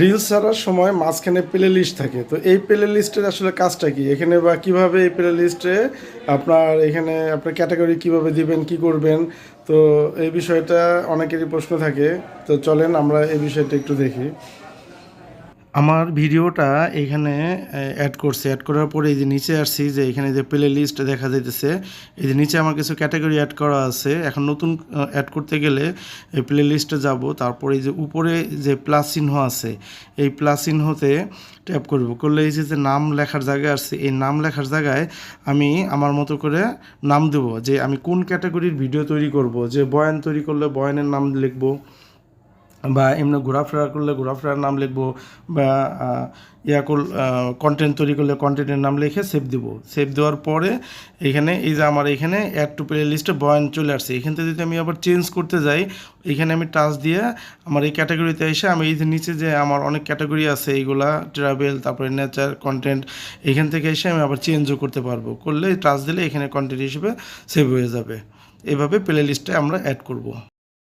Reels ছাড়ার সময় মাঝখানে প্লে লিস্ট থাকে। তো এই প্লে লিস্টের আসলে কাজটা কি? এখানে বা কীভাবে এই প্লে লিস্টে আপনার এখানে আপনার ক্যাটাগরি কীভাবে দিবেন, কি করবেন? তো এই বিষয়টা অনেকেরই প্রশ্ন থাকে। তো চলেন আমরা এই বিষয়টা একটু দেখি। আমার ভিডিওটা এখানে অ্যাড করছে। অ্যাড করার পরে এই যে নিচে আসছি যে এখানে যে প্লে লিস্ট দেখা যাইতেছে, এই যে নিচে আমার কিছু ক্যাটাগরি অ্যাড করা আছে। এখন নতুন অ্যাড করতে গেলে এই প্লে লিস্টে যাব। তারপরে এই যে উপরে যে প্লাস চিহ্ন আছে, এই প্লাস চিহ্নতে ট্যাপ করব। করলে এই যে নাম লেখার জায়গা আসছে, এই নাম লেখার জায়গায় আমি আমার মতো করে নাম দেব। যে আমি কোন ক্যাটাগরির ভিডিও তৈরি করব? যে বয়ান তৈরি করলে বয়ানের নাম লিখব। বা এমনি ঘোরাফেরা করলে ঘোরাফেরার নাম লিখব বা ইয়া কর কন্টেন্ট তৈরি করলে কন্টেন্টের নাম লিখে সেভ দেবো। সেভ দেওয়ার পরে এখানে, এই যে আমার এখানে অ্যাড টু প্লে লিস্টে বয়ান চলে আসছে। এখান থেকে যদি আমি আবার চেঞ্জ করতে যাই, এখানে আমি টাচ দিয়ে আমার এই ক্যাটাগরিতে এসে আমি এই যে নিচে যে আমার অনেক ক্যাটাগরি আছে, এইগুলা ট্রাভেল তারপরে নেচার কন্টেন্ট এখান থেকে এসে আমি আবার চেঞ্জও করতে পারব। করলে টাচ দিলে এখানে কন্টেন্ট হিসেবে সেভ হয়ে যাবে। এভাবে প্লে লিস্টে আমরা অ্যাড করব।